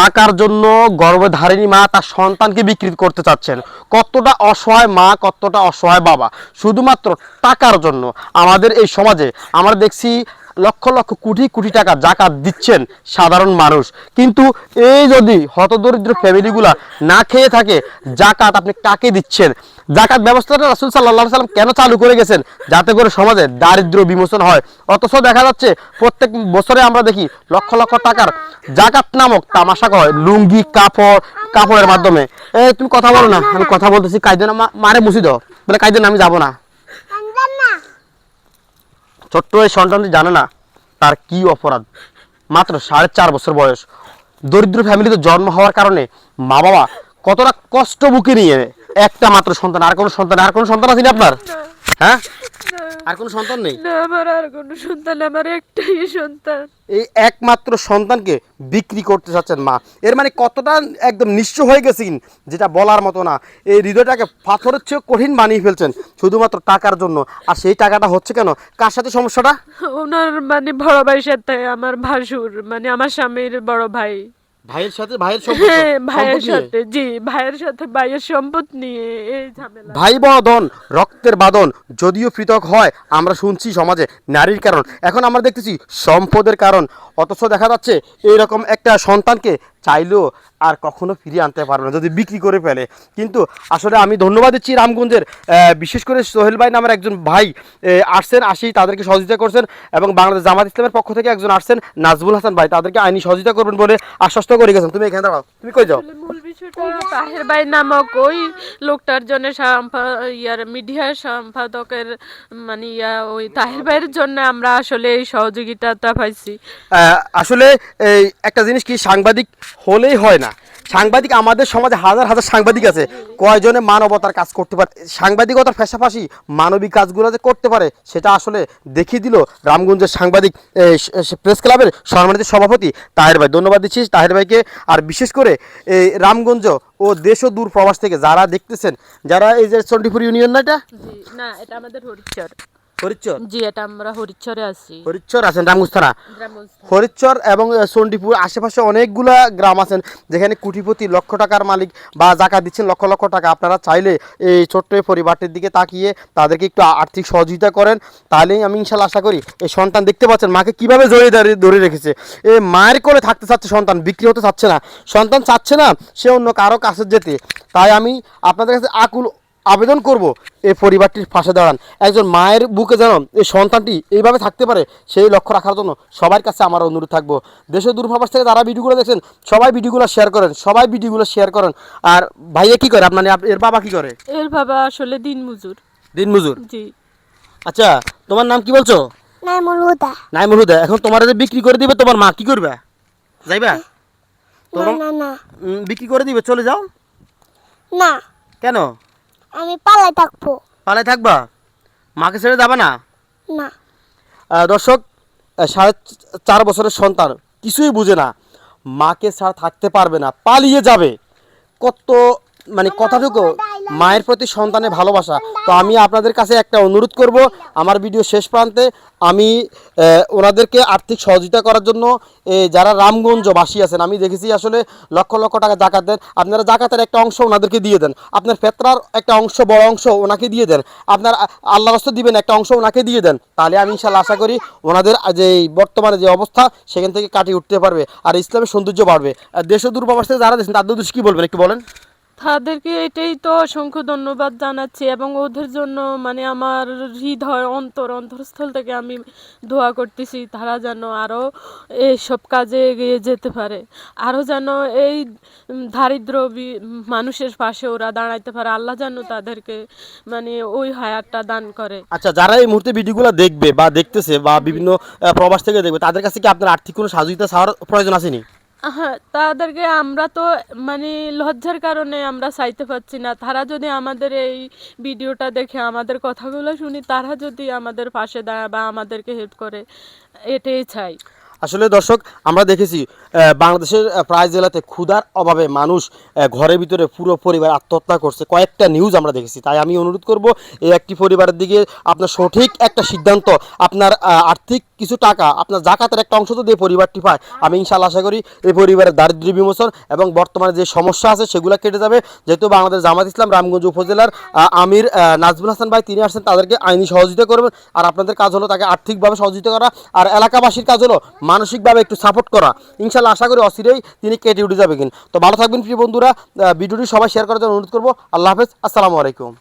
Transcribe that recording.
টাকার জন্য গর্ভধারিণী মা তার সন্তানকে বিকৃত করতে চাচ্ছেন। কতটা অসহায় মা, কতটা অসহায় বাবা? শুধুমাত্র টাকার জন্য। আমাদের এই সমাজে আমরা দেখছি লক্ষ লক্ষ কোটি কোটি টাকা জাকাত দিচ্ছেন সাধারণ মানুষ। কিন্তু এই যদি হতদরিদ্র ফ্যামিলিগুলা না খেয়ে থাকে জাকাত আপনি কাকে দিচ্ছেন? জাকাত ব্যবস্থাটা রাসুল সাল্লাহ সাল্লাম কেন চালু করে গেছেন? যাতে করে সমাজে দারিদ্র বিমোচন হয়। অথচ দেখা যাচ্ছে প্রত্যেক বছরে আমরা দেখি লক্ষ লক্ষ টাকার জাকাত নামক তামাশা হয় লুঙ্গি কাপড় কাপড়ের মাধ্যমে। এ তুমি কথা বলো না আমি কথা বলতেছি কাইদে না মারে মুছি দাও। বলে কাইদে আমি যাব না। ছোট্ট এই সন্তানটি জানে না তার কি অপরাধ? মাত্র সাড়ে চার বছর বয়স। দরিদ্র ফ্যামিলিতে জন্ম হওয়ার কারণে মা বাবা কতটা কষ্ট বুকে নিয়ে একটা মাত্র সন্তান আর কোনো সন্তান আর কোনো সন্তান আছে না আপনার? হ্যাঁ? আর কোনো সন্তান নেই? না আমার আর কোনো সন্তান আমার একটাই সন্তান। এই একমাত্র সন্তানকে বিক্রি করতে চাচ্ছেন মা। এর মানে কতটা একদম নিঃস্ব হয়ে গেছেন যেটা বলার মতো না। এই হৃদয়টাকে পাথরের চেয়ে কঠিন বানিয়ে ফেলছেন শুধুমাত্র টাকার জন্য। আর সেই টাকাটা হচ্ছে কেন? কার সাথে সমস্যাটা? ওনার মানে বড় ভাইয়ের সাথে আমার ভাসুর মানে আমার স্বামীর বড় ভাই। ভাইয়ের সাথে ভাইয়ের হ্যাঁ ভাইয়ের সাথে জি ভাইয়ের সাথে ভাইয়ের সম্পদ নিয়ে এই ঝামেলা। ভাই বদন রক্তের বাদন যদিও পৃথক হয় আমরা শুনছি সমাজে নারীর কারণ। এখন আমরা দেখতেছি সম্পদের কারণ। অথচ দেখা যাচ্ছে এইরকম একটা সন্তানকে চাইলেও আর কখনো ফিরিয়ে আনতে পারবে না যদি বিক্রি করে ফেলে। কিন্তু আসলে আমি ধন্যবাদ দিচ্ছি রামগঞ্জের বিশেষ করে সোহেল ভাই নামের একজন ভাই আসছেন আসি তাদেরকে সহযোগিতা করছেন এবং বাংলাদেশ জামাত ইসলামের পক্ষ থেকে একজন আসছেন নাজবুল হাসান ভাই তাদেরকে আইনি সহযোগিতা করবেন বলে আশ্বস্ত করে গেছেন। তুমি এখানে দাঁড়াও তুমি কই যাও? আসলে মূল বিষয়টা তাহের ভাই নামক ওই লোকটার জন্য ইয়ার মিডিয়া সম্পাদকের মানে ইয়া ওই তাহের ভাইয়ের জন্য আমরা আসলে এই সহযোগিতাটা পাইছি। আসলে এই একটা জিনিস কি সাংবাদিক হলেই হয় না। সাংবাদিক আমাদের সমাজে হাজার হাজার সাংবাদিক আছে। কয়জনে মানবতার কাজ করতে পারে? সাংবাদিকতার পাশাপাশি মানবিক কাজগুলো যে করতে পারে, সেটা আসলে দেখিয়ে দিল রামগঞ্জের সাংবাদিক প্রেস ক্লাবের সম্মানিত সভাপতি তাহের ভাই। ধন্যবাদ দিচ্ছি তাহের ভাইকে। আর বিশেষ করে এই রামগঞ্জ ও দেশ ও দূর প্রবাস থেকে যারা দেখতেছেন, যারা এই যে চণ্ডীপুর ইউনিয়ন না এটা? না, এটা আমাদের হরিচর হরিচ্চর জি এটা আমরা হরিচরে আছি। হরিচ্চর আছেন গ্রামস্থ। হরিচ্চর এবং চণ্ডীপুর আশেপাশে অনেকগুলা গ্রাম আছেন যেখানে কোটিপতি লক্ষ টাকার মালিক বা জাকা দিচ্ছেন লক্ষ লক্ষ টাকা। আপনারা চাইলে এই ছোট্ট পরিবারটির দিকে তাকিয়ে তাদেরকে একটু আর্থিক সহযোগিতা করেন। তাহলেই আমি ইনশাল্লাহ আশা করি এই সন্তান দেখতে পাচ্ছেন মাকে কীভাবে জড়িয়ে দাঁড়িয়ে ধরে রেখেছে। এই মায়ের কোলে থাকতে চাচ্ছে সন্তান বিক্রি হতে চাচ্ছে না। সন্তান চাচ্ছে না সে অন্য কারও কাছে যেতে। তাই আমি আপনাদের কাছে আকুল আবেদন করব। এই পরিবারটির পাশে দাঁড়ান। একজন মায়ের বুকে যেন এই সন্তানটি এইভাবে থাকতে পারে সেই লক্ষ্য রাখার জন্য সবার কাছে আমার অনুরোধ থাকব। দেশের দূরপ্রবাস থেকে যারা ভিডিওগুলো দেখছেন সবাই ভিডিওগুলো শেয়ার করেন সবাই ভিডিওগুলো শেয়ার করেন। আর ভাইয়া কি করে? আপনার এর বাবা কি করে? এর বাবা আসলে দিন মজুর দিনমজুর? জি। আচ্ছা তোমার নাম কি বলছো? নাইমুল হুদা। নাইমুল হুদা। এখন তোমার যে বিক্রি করে দিবে তোমার মা কি করবে? যাইবা? তোমার না না। বিক্রি করে দিবে চলে যাও? না। কেন? আমি পালায় থাকব। পালায় থাকবা? মাকে ছেড়ে যাবে না? না। দর্শক সাড়ে চার বছরের সন্তান কিছুই বুঝে না। মাকে ছাড়া থাকতে পারবে না পালিয়ে যাবে। কত মানে কথাটুকু মায়ের প্রতি সন্তানের ভালোবাসা। তো আমি আপনাদের কাছে একটা অনুরোধ করব, আমার ভিডিও শেষ প্রান্তে আমি ওনাদেরকে আর্থিক সহযোগিতা করার জন্য যারা রামগঞ্জ বাসী আছেন, আমি দেখেছি আসলে লক্ষ লক্ষ টাকা জাকাত দেন। আপনারা জাকাতের একটা অংশ ওনাদেরকে দিয়ে দেন। আপনার ফেতরার একটা অংশ, বড় অংশ ওনাকে দিয়ে দেন। আপনার আল্লাহ রাস্তা দিবেন একটা অংশ ওনাকে দিয়ে দেন। তাহলে আমি ইনশাল্লাহ আশা করি ওনাদের যে বর্তমানে যে অবস্থা, সেখান থেকে কাটিয়ে উঠতে পারবে। আর ইসলামের সৌন্দর্য বাড়বে। দেশ ও দূরপ্রবাস থেকে যারা দেখছেন তাদের উদ্দেশ্যে কি বলবেন একটু বলেন? তাদেরকে এটাই তো অসংখ্য ধন্যবাদ জানাচ্ছি এবং ওদের জন্য মানে আমার হৃদয় অন্তর অন্তরস্থল থেকে আমি দোয়া করতেছি তারা যেন আরও এইসব কাজে এগিয়ে যেতে পারে। আরও যেন এই দারিদ্র মানুষের পাশে ওরা দাঁড়াইতে পারে। আল্লাহ যেন তাদেরকে মানে ওই হায়ারটা দান করে। আচ্ছা যারা এই মুহূর্তে ভিডিওগুলো দেখবে বা দেখতেছে বা বিভিন্ন প্রবাস থেকে দেখবে, তাদের কাছে কি আপনার আর্থিক কোনো সহযোগিতা চাওয়ার প্রয়োজন আসেনি হ্যাঁ তাদেরকে আমরা তো মানে লজ্জার কারণে আমরা চাইতে পারছি না। তারা যদি আমাদের এই ভিডিওটা দেখে আমাদের কথাগুলো শুনি, তারা যদি আমাদের পাশে দাঁড়ায় বা আমাদেরকে হেল্প করে, এটাই চাই। আসলে দর্শক, আমরা দেখেছি বাংলাদেশের প্রায় জেলাতে ক্ষুধার অভাবে মানুষ ঘরের ভিতরে পুরো পরিবার আত্মহত্যা করছে। কয়েকটা নিউজ আমরা দেখেছি। তাই আমি অনুরোধ করব, এই একটি পরিবারের দিকে আপনার সঠিক একটা সিদ্ধান্ত, আপনার আর্থিক কিছু টাকা, আপনার জাকাতের একটা অংশ তো দিয়ে পরিবারটি পায়, আমি ইনশাল্লাহ আশা করি এই পরিবারের দারিদ্র্য বিমোচন এবং বর্তমানে যে সমস্যা আছে, সেগুলো কেটে যাবে। যেহেতু বাংলাদেশ জামাত ইসলাম রামগঞ্জ উপজেলার আমির নাজমুল হাসান ভাই, তিনি আসছেন, তাদেরকে আইনি সহযোগিতা করবেন। আর আপনাদের কাজ হলো তাকে আর্থিকভাবে সহযোগিতা করা। আর এলাকাবাসীর কাজ হলো মানসিকভাবে একটু সাপোর্ট করা। ইনশাল্লাহ আশা করি অস্থিরেই তিনি কেটে উঠে যাবে কিন তো ভালো থাকবেন প্রিয় বন্ধুরা ভিডিওটি সবাই শেয়ার করার জন্য অনুরোধ করব। আল্লাহ হাফেজ, আসসালামু আলাইকুম।